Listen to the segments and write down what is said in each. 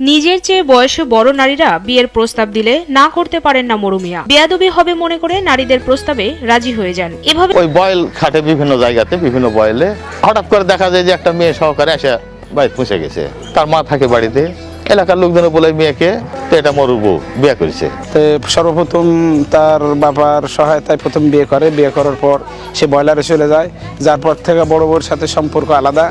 নিজের চেয়ে বয়সে বড় নারীরা বিয়ের প্রস্তাব দিলে না করতে পারেন না মরুমিয়া বেয়াদবি হবে মনে করে নারীদের প্রস্তাবে রাজি হয়ে যান। এভাবে ওই বয়েল খাটে বিভিন্ন জায়গাতে বিভিন্ন বয়েলে হঠাৎ করে দেখা যায় যে একটা মেয়ে সহকারে এসে বাড়ি পৌঁছে গেছে। তার মা থাকে বাড়িতে এলাকার লোকজন বলে মেয়েকে তো এটা মরুর বউ বিয়ে করেছে। তো সর্বপ্রথম তার বাবার সহায়তায় প্রথম বিয়ে করে। বিয়ে করার পর সে বয়লারে চলে যায়। যার পর থেকে বড় বউর সাথে সম্পর্ক আলাদা।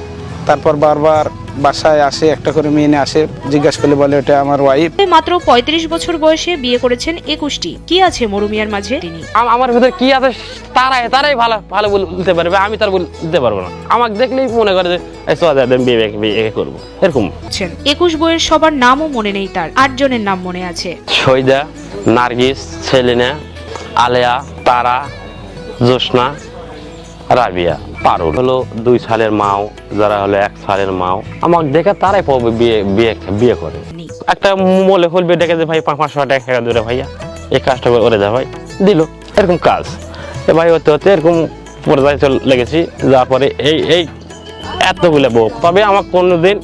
তারপর বারবার বাসায় আসে একটা করে মেয়ে নিয়ে আসে জিজ্ঞাসা করলে বলে ওটা আমার ওয়াইফ মাত্র ৩৫ বছর বয়সে বিয়ে করেছেন একুশটি। কি আছে মরুমিয়ার মাঝে? তিনি। আম- আমার ভিতরে কি আছে তারাই তারাই ভালো ভালো বলতে পারবে আমি তার বলতে পারব না। আমাকে দেখলেই মনে করে যে বিয়ে করব। এরকম। বলছেন একুশ বইয়ের সবার নামও মনে নেই তার আটজনের নাম মনে আছে? সৈদা নার্গিস সেলিনা আলেয়া তারা জোসনা রাবিয়া। পারুল। হলো দুই সালের মাও, যারা হলো এক সালের মাও। আমাকে দেখে তারাই বিয়ে বিয়ে বিয়ে করে। একটা মলে ফুলবে ডেকে যে ভাই পাঁচ, পাঁচশো টাকা দূরে ভাইয়া। এই কাজটা করে দে ভাই। দিল, এরকম কাজ। এ ভাই, হতে হতে এরকম পর্যায়ে চলে লেগেছি। যার পরে এই এই এতগুলো বউ। তবে আমার কোনোদিন,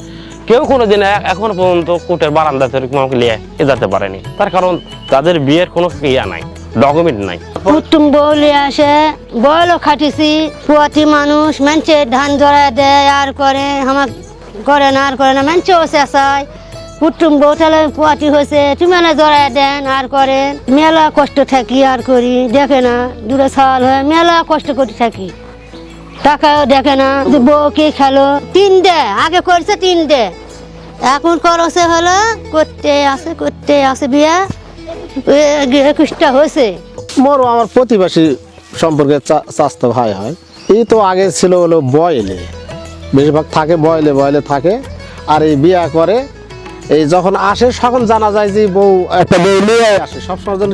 কেউ কোনোদিন এ- এখনও পর্যন্ত কোর্টের বারান্দা থেকে আমাকে নিয়ে যেতে পারেনি। তার কারণ তাদের বিয়ের কোনো ইয়া নাই। ডকুমেন্ট নাই। কুটুম বউলি আসে বয়লও খাটিছি, পুয়াতি মানুষ, মেঞ্চে ধান জড়ায় দেয়, আর করে আমার করে না, আর করে না, মেঞ্চেও চেঁচায় কুটুম বউ তাহলে পুয়াতি হয়েছে, তুমি জড়ায় দেন, আর করে, মেলা কষ্ট থাকি, আর করি, দেখে না, দূরে সাল হয় মেলা কষ্ট করে থাকি। টাকাও দেখে না বউ কি খেলো, তিন দে, আগে করছে তিন দে। এখন করছে হলো, করতে আসে করতে আসে বিয়া। একুশটা হয়েছে। মোরও আমার প্রতিবাসী সম্পর্কে চা- ভাই হয়। এই তো আগে ছিল হলো বয়েলে। বেশিরভাগ থাকে বয়েলে বয়েলে থাকে। আর এই বিয়া করে এই যখন আসে তখন জানা যায় যে বউ একটা বউ নিয়ে আসে। সবসময় যেন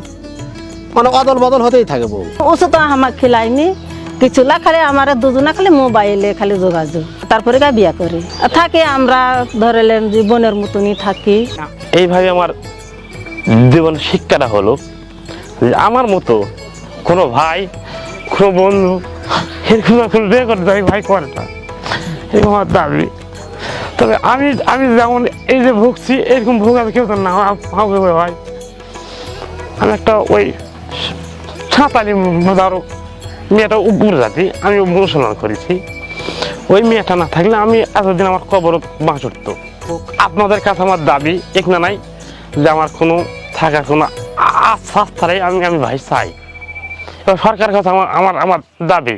মানে অদল বদল হতেই থাকে বউ। ওষুধ আমার খেলাইনি কিছু না খালি আমার দুজনা খালি মোবাইলে খালি যোগাযোগ। তারপরে গা বিয়া করি। আর থাকি আমরা ধরেলেন জীবনের মতনই থাকি। এইভাবে আমার জীবন শিক্ষাটা হলো যে আমার মতো কোনো ভাই, কোনো বন্ধু, এরকম এখন বিয়ে করে দেয় ভাই করে না এরকম আমার দাবি। তবে আমি আমি যেমন এই যে ভুগছি, এরকম ভোগ আমি কেউ তো না হবে ভাই। আমি একটা ওই সাঁতালি ধরো মেয়েটা উপরে জাতি, আমি মুসলমান করেছি। ওই মেয়েটা না থাকলে আমি এতদিন আমার কবর বাঁচ উঠতো আপনাদের কাছে আমার দাবি এক না নাই যে আমার কোনো থাকার কোনো আশ্বাস ছাড়াই আমি আমি ভাই চাই। সরকার কাছে আমার আমার আমার দাবি।